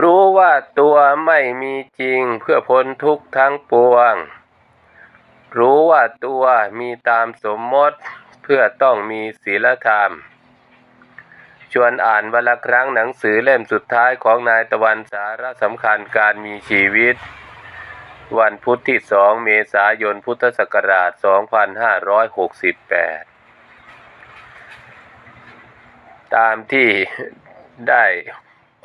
รู้ว่าตัวไม่มีจริงเพื่อพ้นทุกข์ทั้งปวง รู้ว่าตัวมีตามสมมติเพื่อต้องมีศีลธรรม ชวนอ่านวันละครั้งหนังสือเล่มสุดท้ายของนายตะวันสาระสำคัญการมีชีวิต วันพุธที่สองเมษายนพุทธศักราช 2568 ตามที่ได้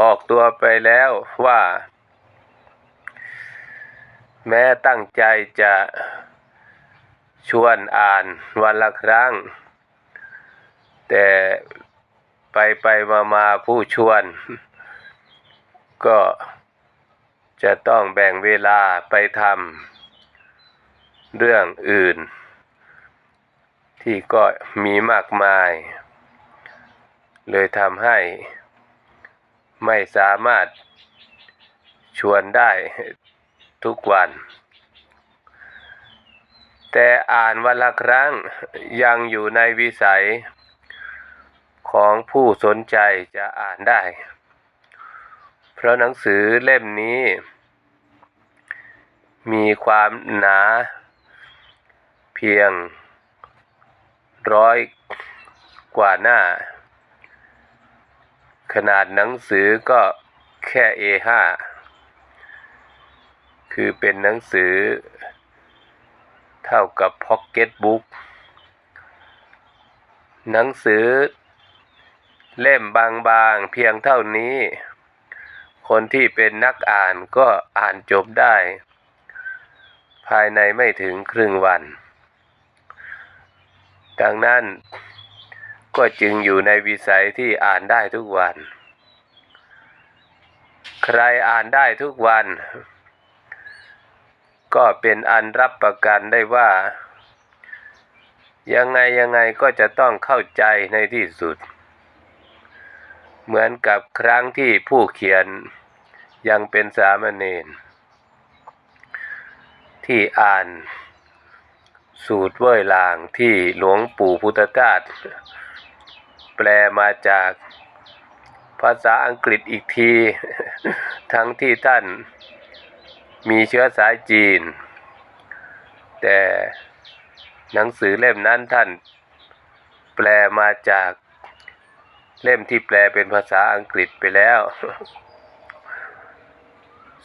ออกตัวไปแล้วว่า แม้ตั้งใจจะชวนอ่านวันละครั้ง แต่ไปไปมามาผู้ชวน ก็จะต้องแบ่งเวลาไปทำเรื่องอื่น ที่ก็มีมากมาย เลยทำให้ ไม่สามารถชวนได้ทุกวัน แต่อ่านวันละครั้งยังอยู่ในวิสัย ของผู้สนใจจะอ่านได้ เพราะหนังสือเล่มนี้ มีความหนา เพียงร้อยกว่าหน้า ขนาดหนังสือก็แค่ A5 คือเป็นหนังสือ เท่ากับพ็อกเก็ตบุ๊กหนังสือ เล่มบางๆ เพียงเท่านี้ คนที่เป็นนักอ่านก็อ่านจบได้ ภายในไม่ถึงครึ่งวัน ดังนั้น ก็จึงอยู่ในวิสัยที่อ่านได้ทุกวัน ใครอ่านได้ทุกวัน ก็เป็นอันรับประกันได้ว่า ยังไงยังไงก็จะต้องเข้าใจในที่สุด เหมือนกับครั้งที่ผู้เขียนยังเป็นสามเณรที่อ่านสูตรเว่ยลางที่หลวงปู่พุทธทาส แปลมาจากภาษาอังกฤษอีกที ทั้งที่ท่านมีเชื้อสายจีน แต่หนังสือเล่มนั้นท่าน แปลมาจากเล่มที่แปลเป็นภาษาอังกฤษไปแล้ว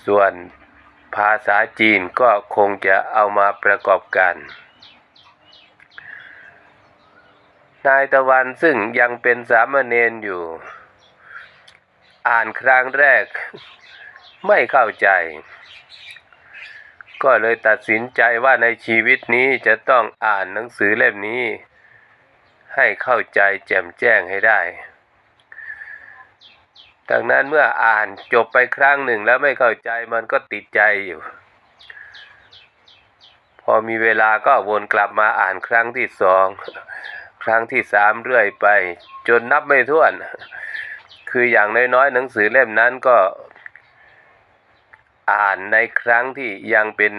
ส่วนภาษาจีนก็คงจะเอามาประกอบกัน นายตะวันซึ่งยังเป็นสามเณรอยู่ อ่านครั้งแรก ไม่เข้าใจ ก็เลยตัดสินใจว่าในชีวิตนี้จะต้องอ่านหนังสือเล่มนี้ ให้เข้าใจแจ่มแจ้งให้ได้ดังนั้นเมื่ออ่านจบไปครั้งหนึ่งแล้วไม่เข้าใจมันก็ติดใจอยู่ พอมีเวลาก็วนกลับมาอ่านครั้งที่สอง ครั้งที่สามเรื่อยไป จนนับไม่ถ้วน คืออย่างน้อยๆหนังสือเล่มนั้นก็ อ่านในครั้งที่ยังเป็น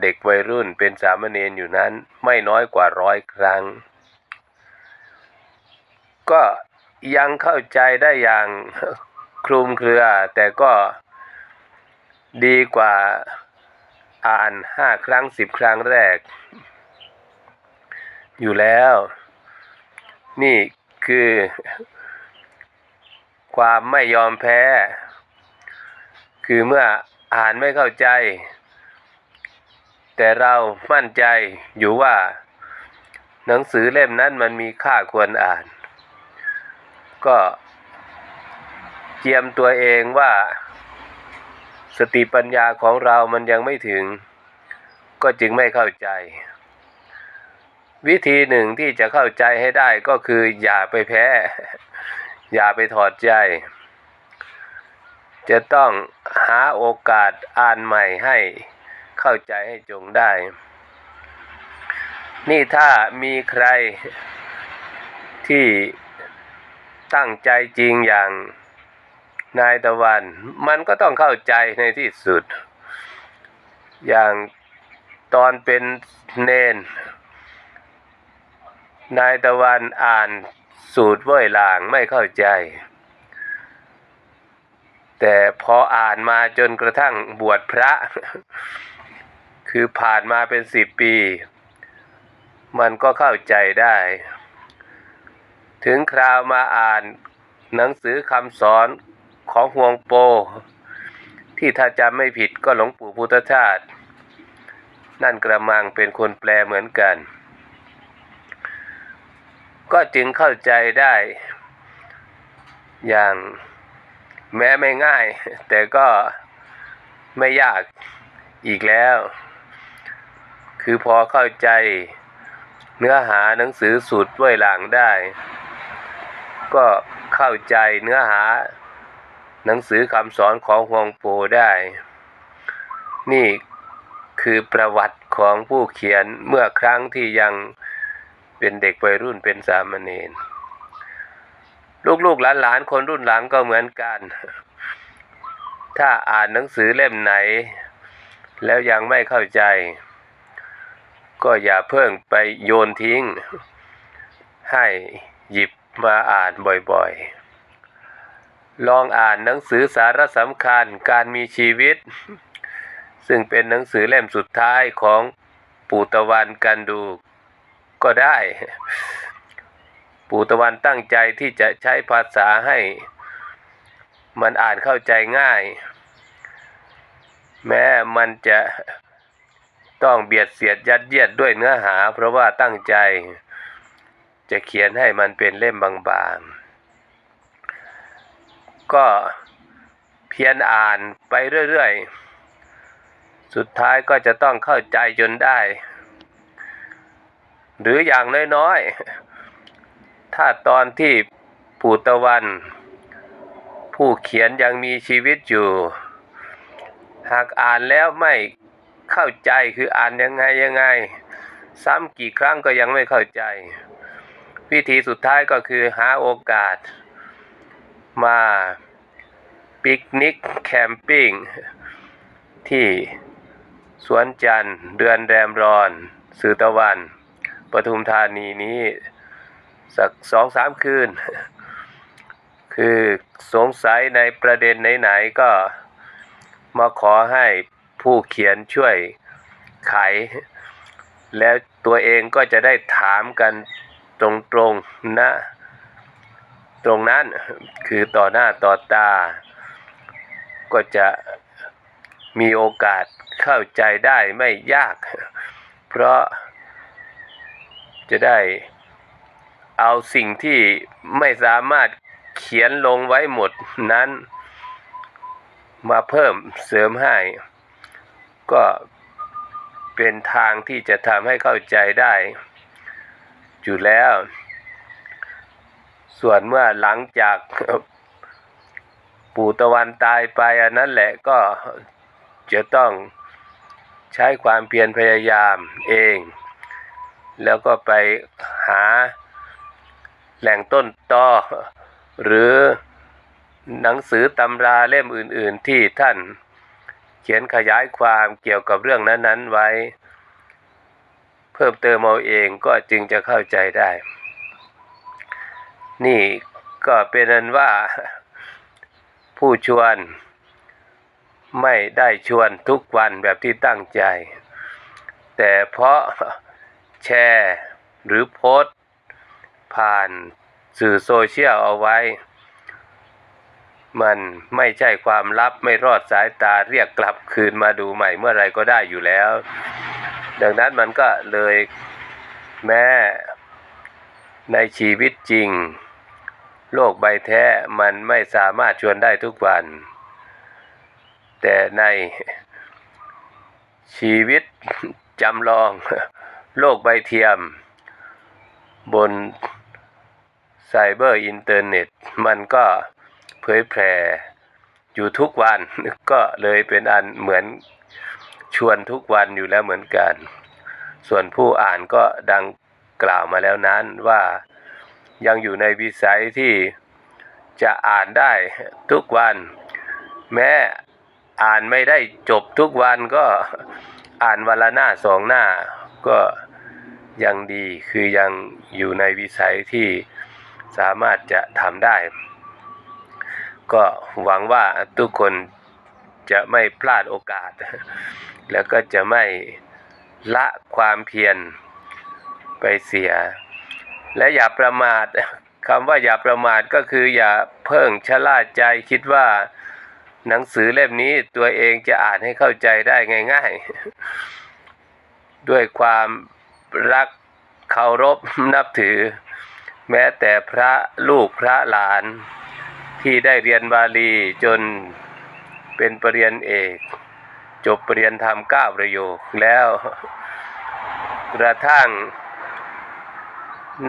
เด็กวัยรุ่นเป็นสามเณรอยู่นั้น ไม่น้อยกว่าร้อยครั้ง ก็ยังเข้าใจได้อย่างคลุมเครือ แต่ก็ดีกว่าอ่านห้าครั้งสิบครั้งแรก อยู่แล้ว นี่คือ ความไม่ยอมแพ้ คือเมื่ออ่านไม่เข้าใจ แต่เรามั่นใจอยู่ว่า หนังสือเล่มนั้นมันมีค่าควรอ่าน ก็เจียมตัวเองว่า สติปัญญาของเรามันยังไม่ถึง ก็จึงไม่เข้าใจ วิธีหนึ่งที่จะเข้าใจให้ได้ก็คืออย่าไปแพ้ อย่าไปถอดใจ จะต้องหาโอกาสอ่านใหม่ให้เข้าใจให้จงได้ นี่ถ้ามีใครที่ตั้งใจจริงอย่างนายตะวัน มันก็ต้องเข้าใจในที่สุด อย่างตอนเป็นเนน นายตะวันอ่านสูตรเว้ยลางไม่เข้าใจ แต่พออ่านมาจนกระทั่งบวชพระ คือผ่านมาเป็นสิบปี มันก็เข้าใจได้ ถึงคราวมาอ่านหนังสือคำสอนของฮวงโป ที่ถ้าจำไม่ผิดก็หลวงปู่พุทธทาสนั่นกระมังเป็นคนแปลเหมือนกัน ก็จึงเข้าใจได้ อย่างแม้ไม่ง่าย แต่ก็ไม่ยากอีกแล้ว คือพอเข้าใจเนื้อหาหนังสือสูตรด้วยหลังได้ ก็เข้าใจเนื้อหาหนังสือคำสอนของฮวงโปได้ นี่คือประวัติของผู้เขียนเมื่อครั้งที่ยัง เป็นเด็กวัยรุ่นเป็นสามเณรลูกๆหลานๆคนรุ่นหลังก็เหมือนกัน ถ้าอ่านหนังสือเล่มไหน แล้วยังไม่เข้าใจ ก็อย่าเพิ่งไปโยนทิ้ง ให้หยิบมาอ่านบ่อยๆ ลองอ่านหนังสือสาระสำคัญการมีชีวิต ซึ่งเป็นหนังสือเล่มสุดท้ายของปู่ตะวันกันดู ก็ได้ ปู่ตะวันตั้งใจที่จะใช้ภาษาให้ มันอ่านเข้าใจง่าย แม้มันจะต้องเบียดเสียดยัดเยียดด้วยเนื้อหา เพราะว่าตั้งใจ จะเขียนให้มันเป็นเล่มบางๆ ก็เพียรอ่านไปเรื่อยๆ สุดท้ายก็จะต้องเข้าใจจนได้ หรืออย่างน้อยๆ ถ้าตอนที่ปู่ตะวัน ผู้เขียนยังมีชีวิตอยู่ หากอ่านแล้วไม่เข้าใจคืออ่านยังไงยังไง ซ้ำกี่ครั้งก็ยังไม่เข้าใจ วิธีสุดท้ายก็คือหาโอกาส มาปิกนิกแคมปิ้งที่สวนจันทร์เดือนแรมรอนสือตะวัน ปทุมธานีนี้สักสองสามคืน คือสงสัยในประเด็นไหนๆก็มาขอให้ผู้เขียนช่วยไข แล้วตัวเองก็จะได้ถามกันตรงๆนะตรงนั้นคือต่อหน้าต่อตา ก็จะมีโอกาสเข้าใจได้ไม่ยาก เพราะ จะได้เอาสิ่งที่ไม่สามารถเขียนลงไว้หมดนั้น มาเพิ่มเสริมให้ ก็เป็นทางที่จะทำให้เข้าใจได้ อยู่แล้ว ส่วนเมื่อหลังจากปู่ตะวันตายไปอันนั้นแหละก็จะต้องใช้ความเพียรพยายามเอง แล้วก็ไปหาแหล่งต้นตอหรือหนังสือตำราเล่มอื่น ๆ ที่ท่านเขียนขยายความเกี่ยวกับเรื่องนั้น ๆ ไว้ เพิ่มเติมเอาเองก็จึงจะเข้าใจได้ นี่ก็เป็นนั้นว่าผู้ชวนไม่ได้ชวนทุกวันแบบที่ตั้งใจ แต่เพราะ แชร์ หรือโพสต์ ผ่านสื่อโซเชียลเอาไว้ มันไม่ใช่ความลับไม่รอดสายตาเรียกกลับคืนมาดูใหม่เมื่อไรก็ได้อยู่แล้ว ดังนั้นมันก็เลยแม้ในชีวิตจริง โลกใบแท้มันไม่สามารถชวนได้ทุกวัน แต่ในชีวิตจำลอง โลกใบเทียม บนไซเบอร์อินเทอร์เน็ต มันก็เผยแผ่อยู่ทุกวันก็เลยเป็นอันเหมือนชวนทุกวันอยู่แล้วเหมือนกัน ส่วนผู้อ่านก็ดังกล่าวมาแล้วนั้นว่ายังอยู่ในวิสัยที่จะอ่านได้ทุกวัน แม้อ่านไม่ได้จบทุกวันก็อ่านวันละหน้าสองหน้าก็ ยังดีคือยังอยู่ในวิสัยที่สามารถจะทำได้ ก็หวังว่าทุกคนจะไม่พลาดโอกาส แล้วก็จะไม่ละความเพียรไปเสีย และอย่าประมาทคำว่าอย่าประมาทก็คืออย่าเพิ่งชะล่าใจคิดว่าหนังสือเล่มนี้ตัวเองจะอ่านให้เข้าใจได้ง่าย ๆ ด้วยความ รักเคารพนับถือ แม้แต่พระลูกพระหลาน ที่ได้เรียนบาลีจนเป็นปรริญญาเอก จบปรริญญาธรรมเก้าประโยคแล้วกระทั่ง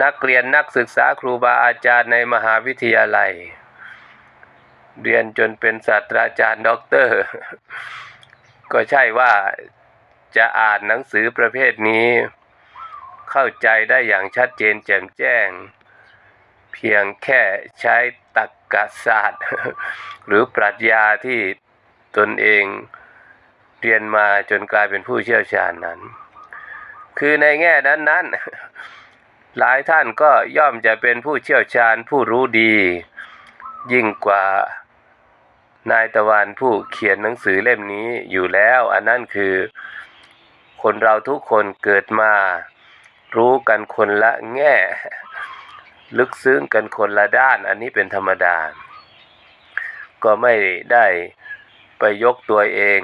นักเรียนนักศึกษาครูบาอาจารย์ในมหาวิทยาลัย เรียนจนเป็นศาสตราจารย์ด็อกเตอร์ ก็ใช่ว่าจะอ่านหนังสือประเภทนี้ เข้าใจได้อย่างชัดเจนแจ่มแจ้ง เพียงแค่ใช้ตรรกศาสตร์ หรือปรัชญาที่ตนเองเรียนมาจนกลายเป็นผู้เชี่ยวชาญนั้น คือในแง่นั้นนั้นหลายท่านก็ย่อมจะเป็นผู้เชี่ยวชาญผู้รู้ดี ยิ่งกว่านายตะวันผู้เขียนหนังสือเล่มนี้อยู่แล้ว อันนั้นคือคนเราทุกคนเกิดมา รู้กันคนละแง่ ลึกซึ้งกันคนละด้าน อันนี้เป็นธรรมดา ก็ไม่ได้ไปยกตัวเอง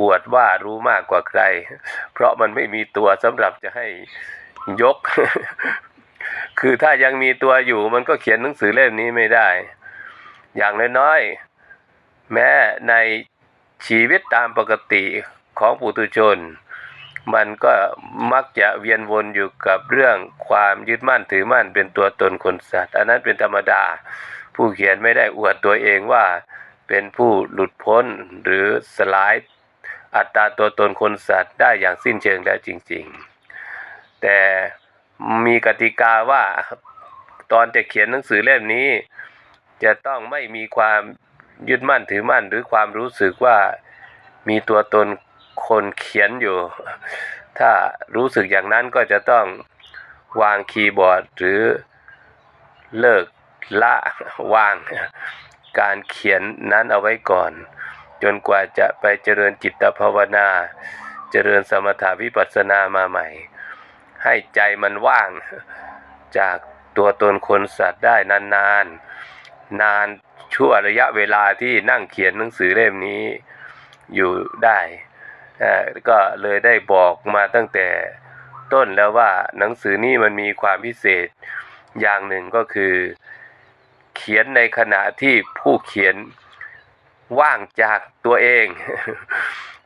อวดว่ารู้มากกว่าใคร เพราะมันไม่มีตัวสำหรับจะให้ยก คือถ้ายังมีตัวอยู่มันก็เขียนหนังสือเล่มนี้ไม่ได้ อย่างน้อยๆแม้ในชีวิตตามปกติของปุถุชน มันก็มักจะเวียนวนอยู่กับเรื่องความยึดมั่นถือมั่นเป็นตัวตนคนสัตว์ อันนั้นเป็นธรรมดา ผู้เขียนไม่ได้อวดตัวเองว่าเป็นผู้หลุดพ้นหรือสลายอัตตาตัวตนคนสัตว์ได้อย่างสิ้นเชิงแล้วจริง ๆ แต่มีกติกาว่าตอนจะเขียนหนังสือเล่มนี้ จะต้องไม่มีความยึดมั่นถือมั่นหรือความรู้สึกว่ามีตัวตน คนเขียนอยู่ ถ้ารู้สึกอย่างนั้นก็จะต้องวางคีย์บอร์ดหรือเลิกละวาง การเขียนนั้นเอาไว้ก่อน จนกว่าจะไปเจริญจิตภาวนา เจริญสมถาวิปัสสนามาใหม่ ให้ใจมันว่างจากตัวตนคนสัตว์ได้นานๆนนานชั่วระยะเวลาที่นั่งเขียนหนังสือเล่มนี้อยู่ได้ ก็เลยได้บอกมาตั้งแต่ต้นแล้วว่าหนังสือนี้มันมีความพิเศษอย่างหนึ่งก็คือ เขียนในขณะที่ผู้เขียนว่างจากตัวเอง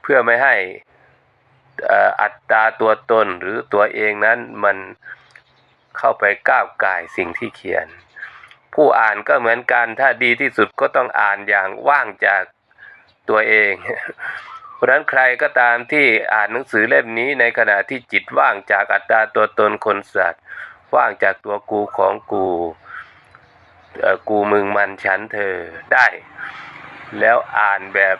เพื่อไม่ให้อัตตาตัวตนหรือตัวเองนั้นมันเข้าไปก้าวไก่สิ่งที่เขียน ผู้อ่านก็เหมือนกันถ้าดีที่สุดก็ต้องอ่านอย่างว่างจากตัวเอง เพราะนั้นใครก็ตามที่อ่านหนังสือเล่มนี้ในขณะที่จิตว่างจากอัตตาตัวตนคนสัตว์ ว่างจากตัวกูของกูกูมึงมันฉันเธอได้ แล้วอ่านแบบ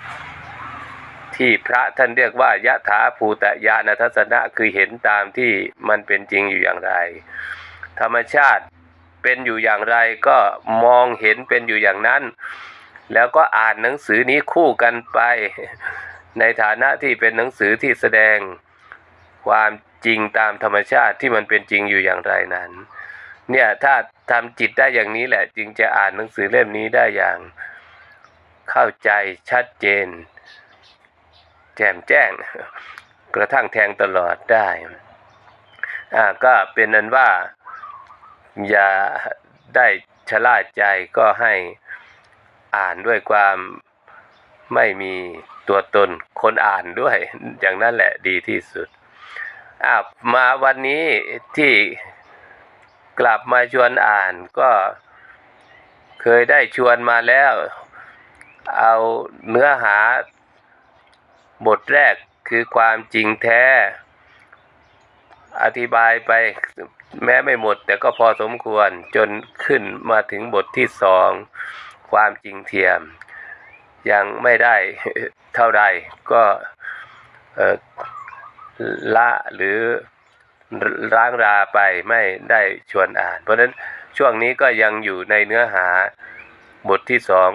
ที่พระท่านเรียกว่ายะถาภูตญาณทัศนะคือเห็นตามที่มันเป็นจริงอยู่อย่างไร ธรรมชาติเป็นอยู่อย่างไรก็มองเห็นเป็นอยู่อย่างนั้น แล้วก็อ่านหนังสือนี้คู่กันไป ในฐานะที่เป็นหนังสือที่แสดงความจริงตามธรรมชาติที่มันเป็นจริงอยู่อย่างไรนั้น เนี่ยถ้าทำจิตได้อย่างนี้แหละ จึงจะอ่านหนังสือเล่มนี้ได้อย่างเข้าใจชัดเจน แจ่มแจ้ง กระทั่งแทงตลอดได้อ่าก็เป็นนั้นว่าอย่าได้ชะล่าใจก็ให้อ่านด้วยความไม่มี ตัวตนคนอ่านด้วย อย่างนั้นแหละดีที่สุดอ่ามาวันนี้ที่กลับมาชวนอ่านก็เคยได้ชวนมาแล้ว เอาเนื้อหา บทแรกคือความจริงแท้ อธิบายไปแม้ไม่หมด แต่ก็พอสมควรจนขึ้นมาถึงบทที่สอง ความจริงเทียม ยังไม่ได้เท่าใดก็ละหรือร้างราไปไม่ได้ชวนอ่าน เพราะฉะนั้นช่วงนี้ก็ยังอยู่ในเนื้อหาบทที่สอง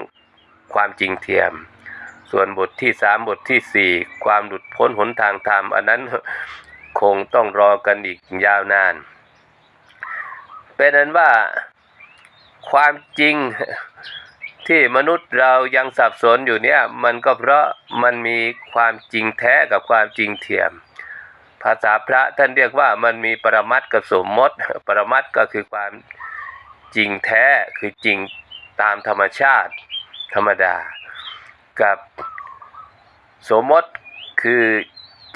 ความจริงเทียม ส่วนบทที่สามบทที่สี่ความหลุดพ้นหนทางธรรม อันนั้นคงต้องรอกันอีกยาวนาน เป็นนั้นว่าความจริง ที่มนุษย์เรายังสับสนอยู่เนี่ยมันก็เพราะมันมีความจริงแท้กับความจริงเทียม ภาษาพระท่านเรียกว่ามันมีปรมัตถ์กับสมมติ ปรมัตถ์ก็คือความจริงแท้คือจริงตามธรรมชาติ ธรรมดา กับสมมติคือ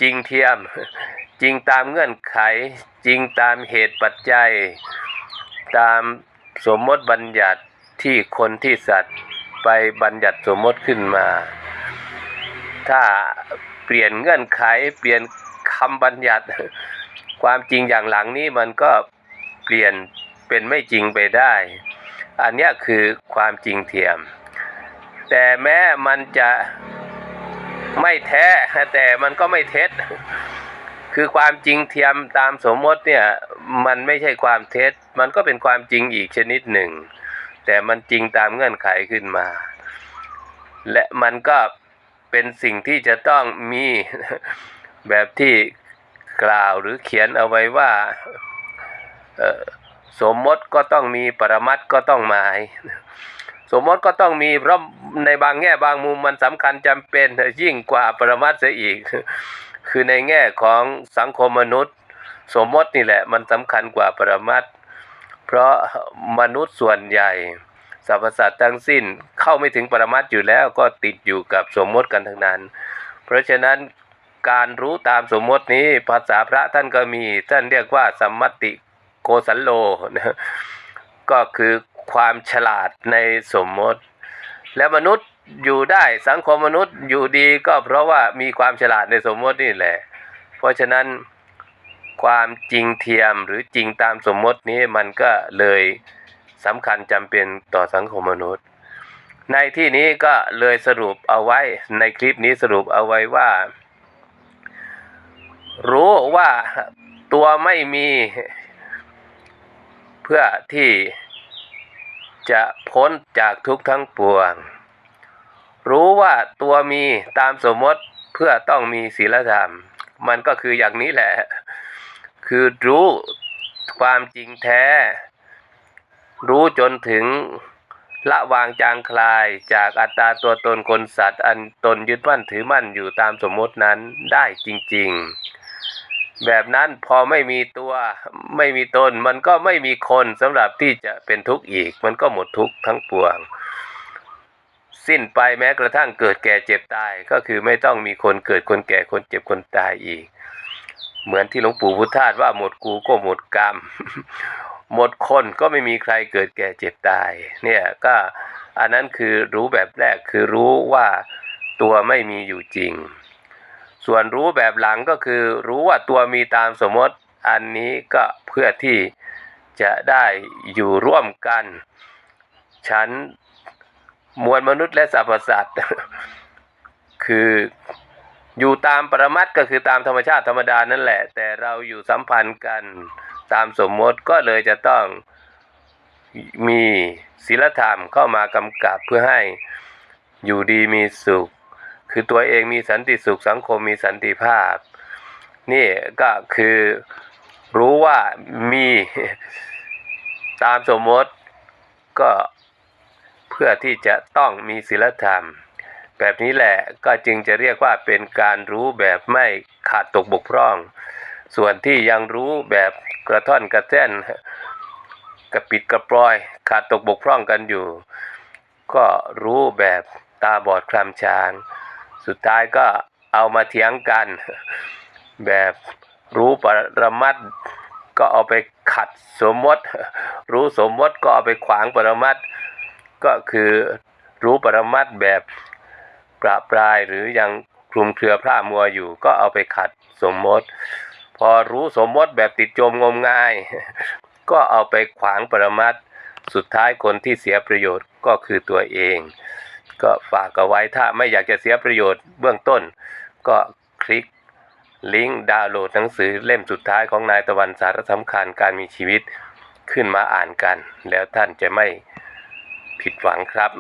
จริงเทียม จริงตามเงื่อนไข จริงตามเหตุปัจจัย ตามสมมติบัญญัติ ที่คนที่สัตว์ไปบัญญัติสมมติขึ้นมา ถ้าเปลี่ยนเงื่อนไขเปลี่ยนคำบัญญัติ ความจริงอย่างหลังนี้มันก็เปลี่ยนเป็นไม่จริงไปได้ อันนี้คือความจริงเทียม แต่แม้มันจะไม่แท้แต่มันก็ไม่เท็จ คือความจริงเทียมตามสมมติเนี่ย มันไม่ใช่ความเท็จ มันก็เป็นความจริงอีกชนิดหนึ่ง แต่มันจริงตามเงื่อนไขขึ้นมา และมันก็เป็นสิ่งที่จะต้องมีแบบที่กล่าวหรือเขียนเอาไว้ว่าสมมติก็ต้องมีปรมัตก็ต้องหมาย สมมติก็ต้องมีเพราะในบางแง่บางมุมมันสำคัญจำเป็นยิ่งกว่าปรมัตเสียอีก คือในแง่ของสังคมมนุษย์ สมมตินี่แหละมันสำคัญกว่าปรมัตถ เพราะมนุษย์ส่วนใหญ่สรรพสัตว์ทั้งสิ้นเข้าไม่ถึงปรมัตถ์อยู่แล้วก็ติดอยู่กับสมมติกันทั้งนั้น เพราะฉะนั้นการรู้ตามสมมตินี้ภาษาพระท่านก็มีท่านเรียกว่าสัมมติโกสัลโลนะก็คือความฉลาดในสมมติ และมนุษย์อยู่ได้สังคมมนุษย์อยู่ดีก็เพราะว่ามีความฉลาดในสมมตินี่แหละ เพราะฉะนั้น ความจริงเทียมหรือจริงตามสมมตินี้มันก็เลยสำคัญจำเป็นต่อสังคมมนุษย์ ในที่นี้ก็เลยสรุปเอาไว้ในคลิปนี้สรุปเอาไว้ว่า รู้ว่าตัวไม่มี เพื่อที่จะพ้นจากทุกทั้งปวง รู้ว่าตัวมีตามสมมติเพื่อต้องมีศีลธรรม มันก็คืออย่างนี้แหละ คือรู้ความจริงแท้ รู้จนถึงละวางจางคลายจากอัตตาตัวตนคนสัตว์ อันตนยึดมั่นถือมั่นอยู่ตามสมมตินั้นได้จริง ๆ แบบนั้นพอไม่มีตัวไม่มีตนมันก็ไม่มีคนสำหรับที่จะเป็นทุกข์อีก มันก็หมดทุกข์ทั้งปวง สิ้นไปแม้กระทั่งเกิดแก่เจ็บตายก็คือไม่ต้องมีคนเกิดคนแก่คนเจ็บคนตายอีก เหมือนที่หลวงปู่พุทธาสว่าหมดกูก็หมดกรรม หมดคนก็ไม่มีใครเกิดแก่เจ็บตาย เนี่ยก็อันนั้นคือรู้แบบแรกคือรู้ว่าตัวไม่มีอยู่จริง ส่วนรู้แบบหลังก็คือรู้ว่าตัวมีตามสมมติอันนี้ก็เพื่อที่จะได้อยู่ร่วมกันฉันมวลมนุษย์และสรรพสัตว์คือ อยู่ตามปรมัตก็คือตามธรรมชาติธรรมดานั่นแหละ แต่เราอยู่สัมพันธ์กันตามสมมติก็เลยจะต้องมีศีลธรรมเข้ามากำกับเพื่อให้อยู่ดีมีสุข คือตัวเองมีสันติสุขสังคมมีสันติภาพ นี่ก็คือรู้ว่ามีตามสมมติก็เพื่อที่จะต้องมีศีลธรรม แบบนี้แหละก็จึงจะเรียกว่าเป็นการรู้แบบไม่ขาดตกบกพร่อง ส่วนที่ยังรู้แบบกระท่อนกระแท่นกระปิดกระปลอย ขาดตกบกพร่องกันอยู่ ก็รู้แบบตาบอดคลำช้าง สุดท้ายก็เอามาเถียงกัน แบบรู้ปรมัตถ์ก็เอาไปขัดสมมติ รู้สมมติก็เอาไปขวางปรมัตถ์ก็คือรู้ปรมัตถ์แบบ ประปรายหรือยังคลุมเครือพระมัวอยู่ ก็เอาไปขัดสมมติ พอรู้สมมติแบบติดโจมงมงาย ก็เอาไปขวางปรมัตสุดท้ายคนที่เสียประโยชน์ก็คือตัวเอง ก็ฝากเอาไว้ถ้าไม่อยากจะเสียประโยชน์เบื้องต้น ก็คลิกลิงก์ดาวน์โหลดหนังสือเล่มสุดท้ายของนายตะวันสารสำคัญการมีชีวิตขึ้นมาอ่านกัน แล้วท่านจะไม่ผิดหวังครับ